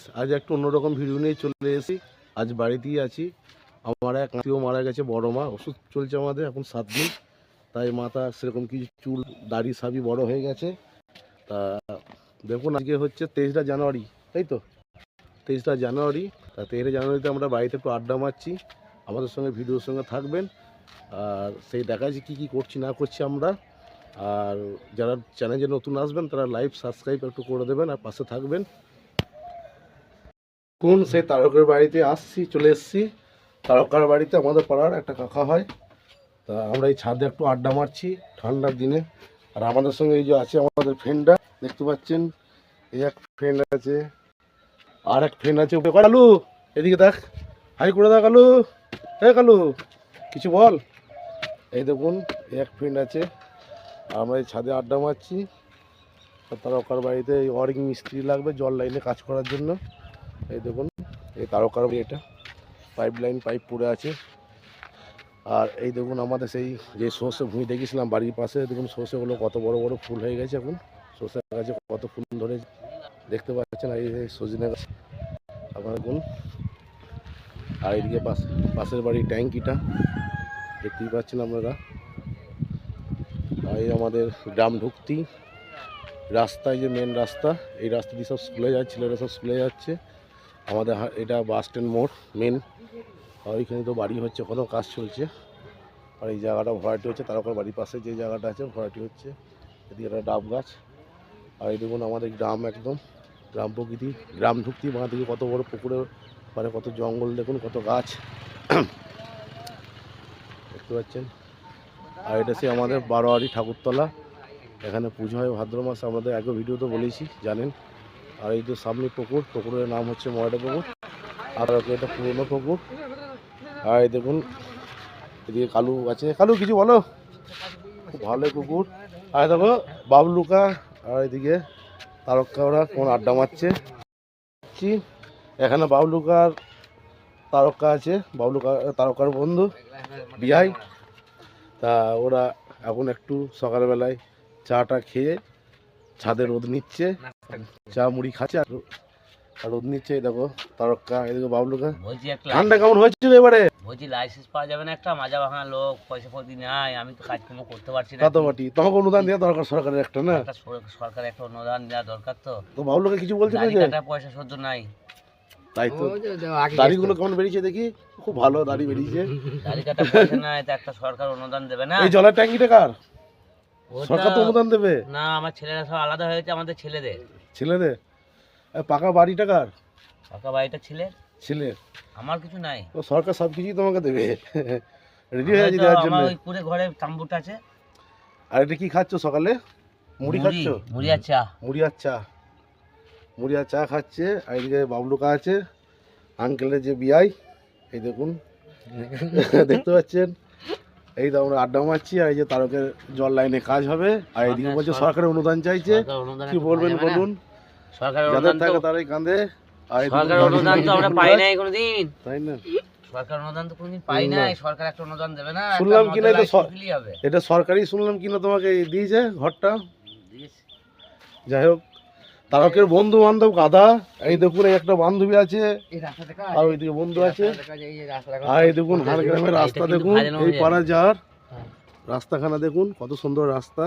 Guys আজ একটু অন্যরকম ভিডিও নিয়ে চলে এসেছি। আজ বাড়িতেই আছি। আমার এক আত্মীয় মারা গেছে, বড় মা। ওষুধ চলছে আমাদের এখন সাত দিন। তাই মাথা সেরকম কিছু চুল, দাড়ি সাবি বড় হয়ে গেছে। তা দেখুন, আজকে হচ্ছে তেইশটা জানুয়ারি, তাই তো? তেইশটা জানুয়ারি, তা তেইশে জানুয়ারিতে আমরা বাড়িতে একটু আড্ডা মারছি। আমাদের সঙ্গে ভিডিওর সঙ্গে থাকবেন। আর সেই দেখাচ্ছি কী কী করছি, না করছি আমরা। আর যারা চ্যানেলে নতুন আসবেন, তারা লাইভ সাবস্ক্রাইব একটু করে দেবেন আর পাশে থাকবেন। কোন সেই তারকের বাড়িতে আসছি, চলে এসেছি, তারকার বাড়িতে আমাদের পাড়ার একটা কাকা হয়। তা আমরা এই ছাদে একটু আড্ডা মারছি, ঠান্ডার দিনে। আর আমাদের সঙ্গে এই যে আছে আমাদের ফ্রেন্ডরা দেখতে পাচ্ছেন, এই এক ফ্রেন্ড আছে, আর এক ফ্রেন্ড আছে কালু, এদিকে দেখ, হাই করে দেখ, কালু হ্যাঁ কালু, কিছু বল। এই দেখুন, এই এক ফ্রেন্ড আছে, আমরা এই ছাদে আড্ডা মারছি তারকার বাড়িতে এই ওয়ারিং মিস্ত্রি লাগবে, জল লাইনে কাজ করার জন্য। এই দেখুন, এই তারকার এটা। পাইপ লাইন, পাইপ পড়ে আছে। আর এই দেখুন আমাদের সেই যে সর্ষে ভুঁই দেখেছিলাম বাড়ির পাশে, দেখুন সর্ষেগুলো কত বড় বড় ফুল হয়ে গেছে এখন। সর্ষে গাছে কত ফুল ধরে দেখতে পাচ্ছেন, এই সজনে গাছ। আপনার দেখুন, আর এইদিকে পাশ পাশের বাড়ির ট্যাঙ্কিটা দেখতেই পাচ্ছেন আপনারা। এই আমাদের গ্রাম ঢুকতি। রাস্তায় যে মেন রাস্তা, এই রাস্তা দিয়ে সব স্কুলে যাচ্ছে, ছেলেরা সব স্কুলে যাচ্ছে। আমাদের এটা বাস স্ট্যান্ড মোড় মেন আর ওইখানে তো বাড়ি হচ্ছে, কোনো কাজ চলছে। আর এই জায়গাটা ভরাটি হচ্ছে তারপর বাড়ির পাশে যে জায়গাটা আছে ভরাটি হচ্ছে। এদিকে একটা ডাব গাছ। আর এই দেখুন আমাদের গ্রাম একদম, গ্রাম প্রকৃতি, গ্রাম ঢুকতি বাঁ দিকে কত বড় পুকুরে মানে কত জঙ্গল, দেখুন কত গাছ। দেখতে পাচ্ছেন? আর এটা সে আমাদের বারোয়ারি ঠাকুরতলা। এখানে পুজো হয় ভাদ্র মাসে আমাদের আগে ভিডিওতে বলেছি, জানেন? আর এই যে সামনে পুকুর, পুকুরের নাম হচ্ছে ময়ডা পুকুর। আর এটা পুরনো পুকুর। আর এই দেখুন, এদিকে কালু আছে। কালু, কিছু বলো? খুব ভালো পুকুর। আর দেখো, বাবলুকা, আর এদিকে তারকা, ওরা কোন আড্ডা মারছে। এখানে বাবলুকার তারকা আছে বাবলুকা তারকার বন্ধু, বিহাই। তা ওরা এখন একটু সকালবেলায় চাটা খেয়ে ছাদে রোদ নিচ্ছে। চা মুড়ি খাচ্ছে আর রোদ নিচ্ছে দেখো তারকা এদিকে বাবলুকা ঠান্ডা কেমন হয়েছিল এবারে? বলছি লাইসেন্স পাওয়া যাবে না একটা মাজা ভাঙা লোক পয়সা পতি নাই আমি তো কাজকর্ম করতে পারছি না। তো বাটি তোমাকে অনুদান দেওয়া দরকার সরকারের একটা না? সরকার একটা অনুদান দেওয়া দরকার তো। তো বাবলুকে কিছু বলছে না যে? পয়সা সহ্য নাই। তাই তো। দাড়িগুলো কেমন বেরিয়েছে দেখি? খুব ভালো দাড়ি বেরিয়েছে। দাড়ি কাটা পয়সা নাই তো একটা সরকার অনুদান দেবে না। এই জলের ট্যাঙ্কিটা কার? সরকার তো অনুদান দেবে। না আমার ছেলেরা সব আলাদা হয়েছে আমাদের ছেলেদের। ছেলেদের? পাকা বাড়িটা কার? ফাঁকা বাড়িটা ছেলের? ছেলের? আমার কিছু নাই। তো সরকার সব কিছুই তোমাকে দেবে। রেডি হয়ে আছে দেওয়ার জন্য আমার ওই পুরে ঘরে তাম্বুটা আছে। আর এটা কি খাচ্ছ সকালে? মুড়ি খাচ্ছ? মুড়ি আর চা। মুড়ি আর চা। মুড়ি আর চা খাচ্ছে। আর এদিকে বাবলুকা আছে। আঙ্কেলের যে বিয়াই। এই দেখুন। দেখতে পাচ্ছেন? এই তো আমরা আড্ডা মারছি আর এই যে তারকের জল লাইনে কাজ হবে। আর এদিকে বলছে সরকারের অনুদান চাইছে। কি বলবেন? বলুন? সরকারের অনুদান থাকে তারাই কাঁদে। আর সরকারের অনুদান তো আমরা পাই গাছ, নাই কোনোদিন। তাই না? সরকার অনুদান তো কোনোদিন পাই নাই। সরকার একটা অনুদান দেবে না শুনলাম কি না এটা এটা সরকারি শুনলাম তোমাকে দিয়েছে ঘরটা। দিয়েছে। যাই হোক তারকের বন্ধু বান্ধব গাধা এই দেখুন একটা বান্ধবী আছে। আর ওইদিকে বন্ধু আছে। আর এই দেখুন হার গ্রামের রাস্তা দেখুন এই। পাড়া যাওয়ার হ্যাঁ। রাস্তাখানা দেখুন কত সুন্দর রাস্তা।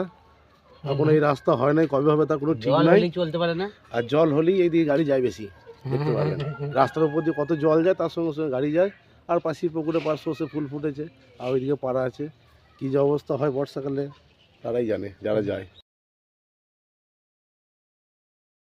এখন এই রাস্তা হয় নাই কবে হবে তার কোনো ঠিক নাই। চলতে পারে না? আর জল হলেই এই দিকে গাড়ি যায় বেশি দেখতে পাবেন রাস্তার উপর দিয়ে কত জল যায় তার সঙ্গে সঙ্গে গাড়ি যায়। আর পাশের পুকুরে পাশে বসে ফুল ফুটেছে। আর ওইদিকে পাড়া আছে। কী যে অবস্থা হয় বর্ষাকালে তারাই জানে যারা যায়।